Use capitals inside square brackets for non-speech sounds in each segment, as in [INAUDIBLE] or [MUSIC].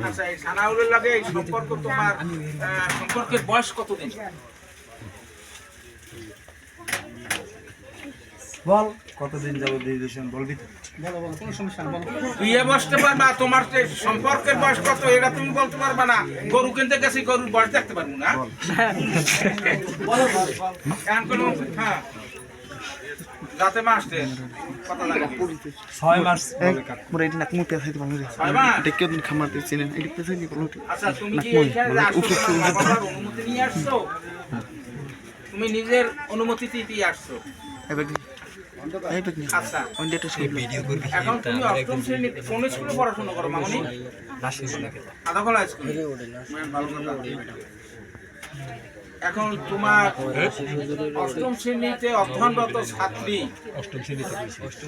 আচ্ছা এই সানাউলের লাগে এই সম্পর্ক তোমার আহ, সম্পর্কের বয়স কতদিন বল কতদিন যাব দিয়েছেন বলবি? তো বিয়ে বসতে পারবা তোমার যে সম্পর্কের বয়স কত এটা তুমি বলতে পারবা না। গরু কিনতে গেছি গরুর বয়স দেখতে পারব না। এখন [LAUGHS] কোনো হ্যাঁ যাতে মাসতে কত লাগে ছয় মাস। মোরা এটা নাক মুতে খাইতে পারল রে। ছয় মাস? এটা কেউ দিন খামার দিচ্ছি না। এটা পেছে নি বলো আচ্ছা অনুমতি নিয়ে আসছো? তুমি নিজের অনুমতিতে দিয়ে আসছো। এবার আচ্ছা। ওই ডেটা সব ভিডিও করবি। এখন তুমি অষ্টম শ্রেণীতে কোন স্কুলে পড়াশোনা করো মামনি? আদাখলা ভালো কথা। এখন তোমার অষ্টম শ্রেণীতে অধ্যয়নরত ছাত্রী।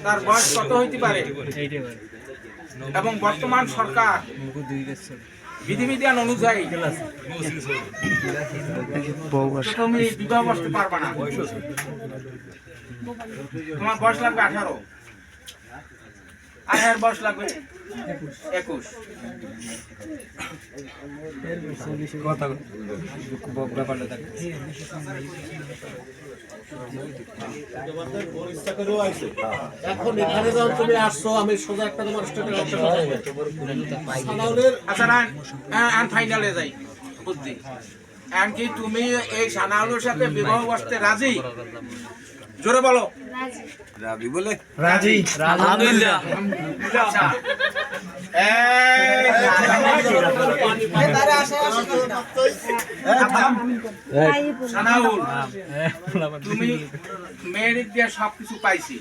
তার বয়স কত হইতে পারে? এবং বর্তমান সরকার বিধিবিধান অনুযায়ী তুমি বিবাহ বসতে না। তোমার বয়স লাগবে আঠারো। আর বয়স লাগবে? একুশ। কথা ব্যাপারটা দেখ এখন এখানে যখন তুমি আসছো আমি সোজা একটা তোমার আচ্ছা ফাইনালে যাই। বুদ্ধি। এমনকি তুমি এই সানাউলের সাথে বিবাহ বসতে রাজি? জোরে বলো। রাজি। আলহামদুলিল্লাহ। আচ্ছা এই তুমি মেয়ের দিয়ে সবকিছু পাইছি।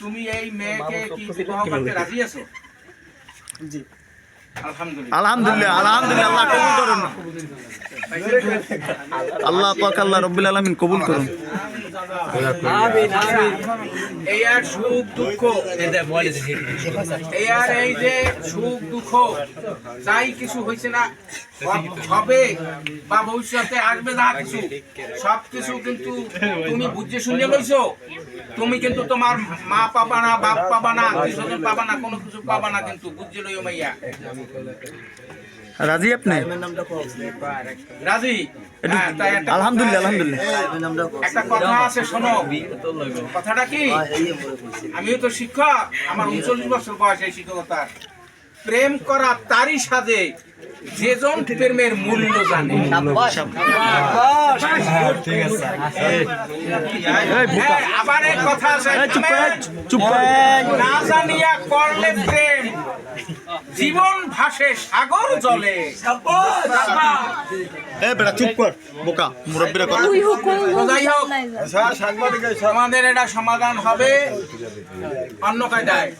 তুমি এই মেয়েকে কি বিবাহ করতে রাজি আছো? জি। আলহামদুলিল্লাহ। আলহামদুলিল্লাহ আলহামদুলিল্লাহ আল্লাহ কবুল করুন। আল্লাহ পাক আল্লাহ রব্বুল আলামিন কবুল করুন। এই আর সুখ দুঃখ এই আর এই যে সুখ দুঃখ যাই কিছু হয়েছে না হবে বা ভবিষ্যতে আসবে যা কিছু। সব কিছু কিন্তু তুমি বুঝে শুনে লইছো। তুমি কিন্তু তোমার মা পাবা না বাপ পাবা না পাবা না কোনো কিছু পাবা না কিন্তু বুঝে লইও মাইয়া। রাজি আপনি? রাজি। হ্যাঁ, আলহামদুলিল্লাহ আলহামদুলিল্লাহ। একটা কথা আছে শোনো। কথাটা কি? আমিও তো শিক্ষক। আমার উনচল্লিশ বছর বয়স এই শিক্ষকতার। প্রেম করা তারই সাজে। যেজন প্রেমের মূল্য জানে। হ্যাঁ, আবার এক কথা আছে চুপ না জানিয়া করলে প্রেম। জীবন ভাসে সাগর জলে। এ বেটা চুপ কর বোকা মুরব্বিরা কথা। তো যাই হোক আমাদের এটা সমাধান হবে। অন্য কায়দায়।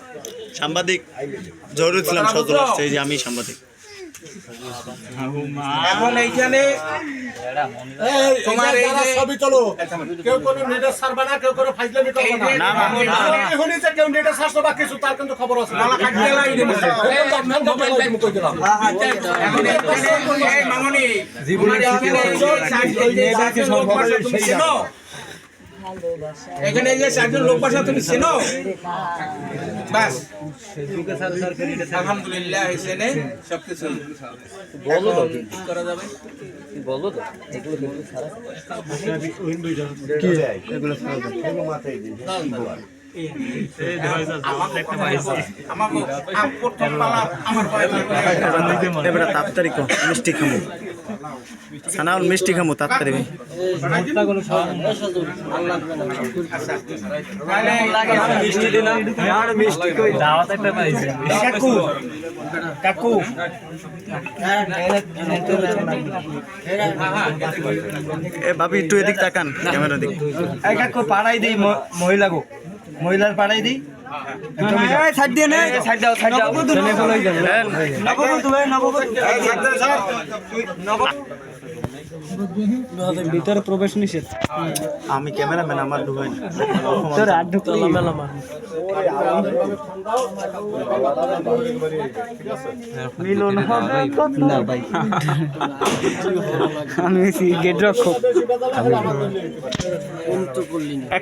সাংবাদিক জরুরি ছিলাম সজল আসছে যে আমি সাংবাদিক। এখন এইখানে তোমার এই যে- ছবি তোলো কেউ কোনো নেটে ছাড়বে না কেউ কোনো ফাইজলামি করবে না। না, না, না, না। এখনই যে কেউ নেটে ছাড়ছো বা কিছু তার কিন্তু খবর আছে। মালা কাটিয়ে লাই দেবো। মোবাইল টাইম কই দিলাম এখন এই মামনি, তোমার এইখানে এই যে এখানে এই যে চারজন লোক বসা তুমি চেনো? বাস। আলহামদুলিল্লাহ হিসেনে সবকিছু। এখন কি করা যাবে? প্রথম পালা আমার তাড়াতাড়ি মিষ্টি খামু। সানাউল মিষ্টি খামু, তাড়াতাড়ি। কাকু কাকু। এ ভাবি, একটু এদিক তাকান ক্যামেরা দিক। কাকু পাড়াই দিই ম- মহিলা গো মহিলার পাড়াই দিই। ভিতরে প্রবেশ নিষেধ। আমি ক্যামেরাম্যান আমার ঢুকাই তোর আর ঢুকলি। মিলন না ভাই। আমি গেট রক্ষক